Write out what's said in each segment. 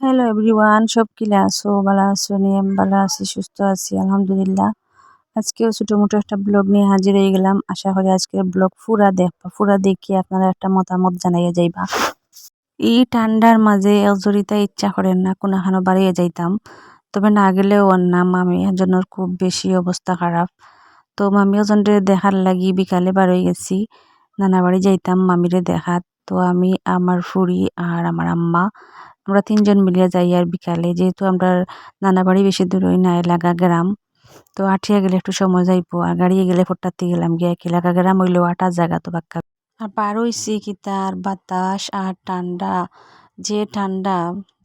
Hello everyone সব কিলা আছো? ভালো আছো? নি আমি ভালো আছি, সুস্থ আছি, আলহামদুলিল্লাহ। আজকেও ছোটো মোটো একটা ব্লগ নিয়ে হাজির হয়ে গেলাম। আশা করি আজকের ব্লগ ফুরা দেখবা ফুরা দেখি আপনারা একটা মতামত জানাইয়া যাইবা। এই ঠান্ডার মাঝে একজরিতা ইচ্ছা করেন না, কোনোখানো বাড়িয়ে যাইতাম। তবে না গেলেও ওর নাম মামি জন্য খুব বেশি অবস্থা খারাপ। তো মামি ওজনরে দেখার লাগি বিকালে হয়ে গেছি। নানা বাড়ি যাইতাম মামিরে দেখাত। তো আমি, আমার ফুরি আর আমার আম্মা আমরা তিনজন মিলিয়া যাই আর বিকালে। যেহেতু আমরা নানা বাড়ি বেশি দূর হই না, এলাকা গ্রাম, তো আঠিয়া গেলে একটু সময় যাইবো। আর গাড়িয়ে গেলে ফোরটাতে গেলাম গিয়ে এক এলাকা গ্রাম হইলেও আটার জায়গা তো বাক্কা আর পার কি তার বাতাস আর ঠান্ডা, যে ঠান্ডা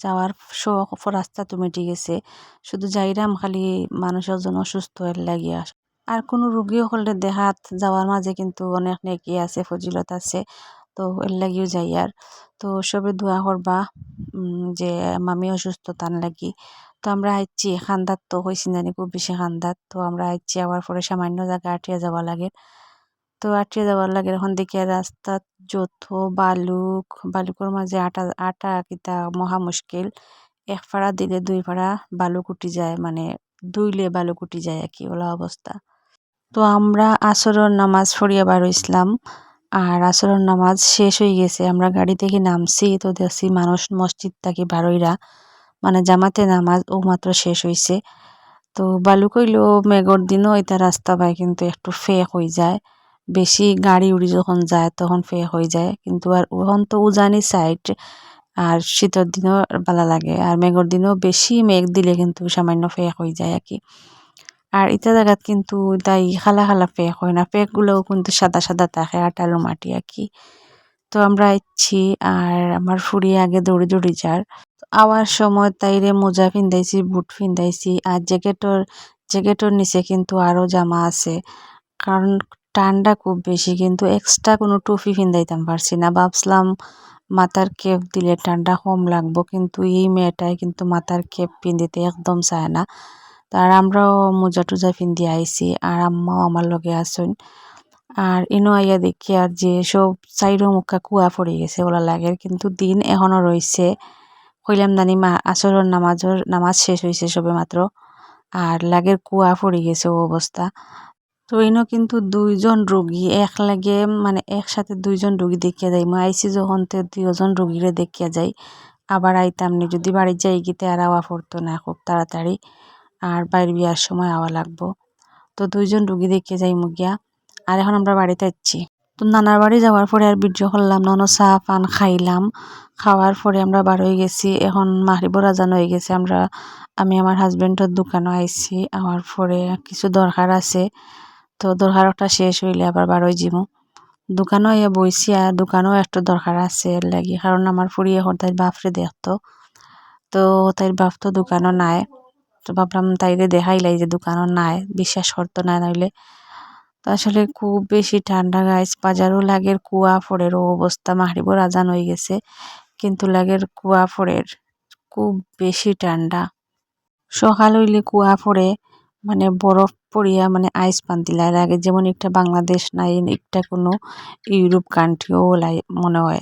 যাওয়ার শখ রাস্তা তো মেটে গেছে। শুধু যাইরাম খালি মানুষের জন্য অসুস্থ হয়ে লাগিয়া। আর কোনো রুগী হলে দেখাত যাওয়ার মাঝে কিন্তু অনেক নেকি আছে, ফজিলত আছে। তো এর লাগিও যাই আর। তো সবে দোয়া করবা যে মামি অসুস্থ তান লাগি। তো আমরা আইছি খান্দাত তো হয়েছি জানি খুব বেশি খান্দাত। তো আমরা আইছি আবার পরে সামান্য জায়গা আটিয়া যাওয়া লাগে। তো আটিয়া যাওয়ার লাগে এখন দেখি রাস্তাত যত বালুক, বালুকের মাঝে আটা আটা কিতা মহা মুশকিল। এক ফাড়া দিলে দুই ফাড়া বালুক উঠি যায় মানে দুইলে বালুক উঠি যায় আর কি, ওলা অবস্থা। তো আমরা আসরের নামাজ পড়িয়া বার হইছিলাম। আর আসরের নামাজ শেষ হয়ে গেছে, আমরা গাড়ি থেকে নামছি তো দেখছি মানুষ মসজিদ থেকে বারোইরা মানে জামাতে নামাজ ও মাত্র শেষ হয়েছে তো বালু কইল মেঘর দিনও এটা রাস্তা পায়, কিন্তু একটু ফেক হয়ে যায়। বেশি গাড়ি উড়ি যখন যায় তখন ফেক হয়ে যায়, কিন্তু আর ওখান তো উজানি সাইড আর শীতের দিনও ভালো লাগে। আর মেঘর দিনও বেশি মেঘ দিলে কিন্তু সামান্য ফেক হয়ে যায় আর কি। আর ইটা জায়গাত কিন্তু তাই খালা খালা ফেক হয় না। ফেকগুলোও কিন্তু সাদা সাদা থাকে, আটালো মাটি আর কি। তো আমরা ইচ্ছি আর আমার ফুড়ি আগে দৌড়ি দৌড়ি যার। আওয়ার সময় তাইরে মোজা ফিন্দাইছি বুট ফিন্দাইছি আর জ্যাকেটর জ্যাকেটর নিচে কিন্তু আরও জামা আছে। কারণ ঠান্ডা খুব বেশি, কিন্তু এক্সট্রা কোনো টুপি ফিন্দাইতাম পারছি না। ভাবছিলাম মাথার কেপ দিলে ঠান্ডা কম লাগবো, কিন্তু এই মেয়েটায় কিন্তু মাথার কেপ পিন্দিতে একদম চায় না। তার আমরাও মোজা টুজা ফিন্দি আইছি, আর আম্মাও আমার লগে আসুন আর ইনো আইয়া দেখি আর যে সব চাইরো মুখা কুয়া পড়ে গেছে ওলা লাগে কিন্তু দিন এখনও রয়েছে কইলাম দানি মা, আসরের নামাজের নামাজ শেষ হয়েছে সবে মাত্র, আর লাগের কুয়া পড়ে গেছে ও অবস্থা। তো ইনো কিন্তু দুইজন রোগী এক লাগে মানে একসাথে দুইজন রোগী দেখিয়া যাই মই আইসি যখন তে দুইজন রোগীরে দেখিয়া যাই, আবার আইতাম নি। যদি বাড়ির যাই গিতে আর আওয়া পড়তো না খুব তাড়াতাড়ি। আর বাইর বিয়ার সময় আওয়া লাগবো। তো দুইজন রুগী দেখে যাই মুগিয়া। আর এখন আমরা বাড়িতে যাচ্ছি তো নানার বাড়ি যাওয়ার পরে আর ভিডিও করলাম না চা, পান খাইলাম। খাওয়ার পরে আমরা বার হয়ে গেছি। এখন মাহরিবর আজান হয়ে গেছে। আমরা, আমি আমার হাজবেন্ডের দোকানও আইছি। আমার পরে কিছু দরকার আছে। তো দরকারটা শেষ হইলে আবার বার হয়ে যাব দোকানও ইয়ে বইছি আর দোকানও একটু দরকার আছে এর লাগি। কারণ আমার ফুরিয়ে এখন তাই বাপরে দেখতো তো তাই বাপ তো দোকানও নাই। তো ভাবলাম তাইরে দেখাইলাই যে দোকানও নাই, বিশ্বাস করতো না নইলে। তো আসলে খুব বেশি ঠান্ডা গাছ বাজারও লাগের কুয়া ফোড়েরও অবস্থা মাহরিবর রাজান হয়ে গেছে। কিন্তু লাগের কুয়া ফোড়ের খুব বেশি ঠান্ডা। সকাল হইলে কুয়া ফোড়ে মানে বরফ পড়িয়া মানে আইস পান্তিলায় লাগে যেমন একটা বাংলাদেশ নাই, একটা কোনো ইউরোপ কান্ট্রিও লাই মনে হয়।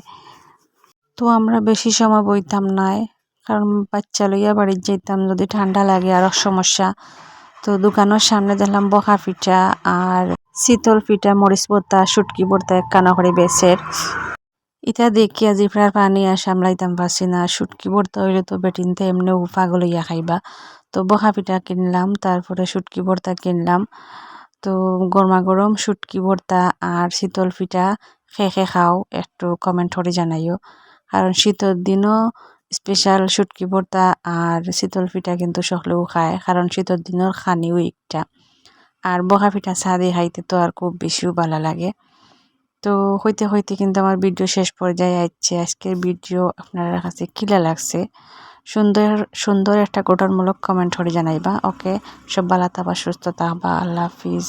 তো আমরা বেশি সময় বইতাম নাই। কারণ বাচ্চা লইয়া বাড়ির যাইতাম, যদি ঠান্ডা লাগে আরও সমস্যা। তো দোকানের সামনে দেখলাম বকা পিঠা আর শীতল পিঠা, মরিচ ভর্তা শুটকি ভর্তা কানা করে বেসের ইটা দেখিয়া জিফরার পানি আর সামলাইতাম পারছি না। শুটকি ভর্তা হইলে তো বেটিনতে এমনিও পাগল হইয়া খাইবা। তো বকা পিঠা কিনলাম, তারপরে শুটকি ভর্তা কিনলাম। তো গরমা গরম শুটকি ভর্তা আর শীতল পিঠা খে খে খাও, একটু কমেন্ট করে জানাইও। কারণ শীতের দিনও স্পেশাল শুটকি ভর্তা আর শীতল পিঠা কিন্তু সকলেও খায়, কারণ শীতল দিনের খানিও একটা। আর বকা পিঠা ছাদে খাইতে তো আর খুব বেশিও ভালো লাগে। তো হইতে হইতে কিন্তু আমার ভিডিও শেষ পর্যায়ে আসছে আজকের ভিডিও আপনার কাছে কিলা লাগছে? সুন্দর সুন্দর একটা গঠনমূলক কমেন্ট করে জানাইবা। ওকে, সব ভালো থাকবা, সুস্থ থাকবা, আল্লাহ হাফিজ।